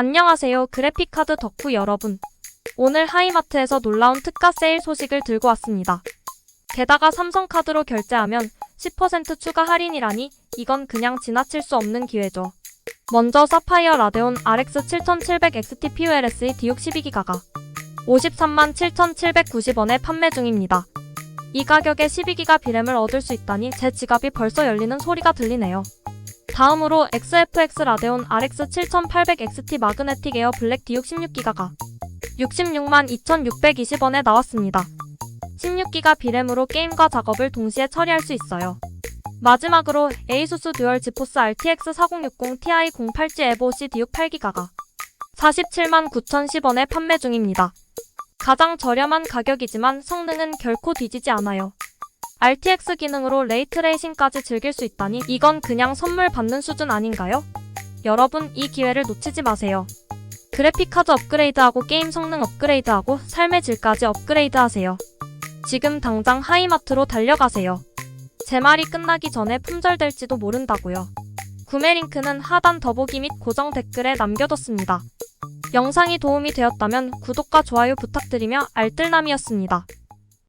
안녕하세요. 그래픽카드 덕후 여러분. 오늘 하이마트에서 놀라운 특가 세일 소식을 들고 왔습니다. 게다가 삼성카드로 결제하면 10% 추가 할인이라니 이건 그냥 지나칠 수 없는 기회죠. 먼저 사파이어 라데온 RX 7700 XT POLSE D6 12기가가 53만 7,790원에 판매 중입니다. 이 가격에 12기가 비램을 얻을 수 있다니 제 지갑이 벌써 열리는 소리가 들리네요. 다음으로 XFX 라데온 RX 7800 XT 마그네틱 에어 블랙 D6 16기가가 66만 2,620원에 나왔습니다. 16기가 비램으로 게임과 작업을 동시에 처리할 수 있어요. 마지막으로 에이수스 듀얼 지포스 RTX 4060 Ti 08G 에보 C D6 8기가가 47만 9,010원에 판매 중입니다. 가장 저렴한 가격이지만 성능은 결코 뒤지지 않아요. RTX 기능으로 레이트레이싱까지 즐길 수 있다니 이건 그냥 선물 받는 수준 아닌가요? 여러분 이 기회를 놓치지 마세요. 그래픽 카드 업그레이드하고 게임 성능 업그레이드하고 삶의 질까지 업그레이드하세요. 지금 당장 하이마트로 달려가세요. 제 말이 끝나기 전에 품절될지도 모른다고요. 구매 링크는 하단 더보기 및 고정 댓글에 남겨뒀습니다. 영상이 도움이 되었다면 구독과 좋아요 부탁드리며 알뜰남이었습니다.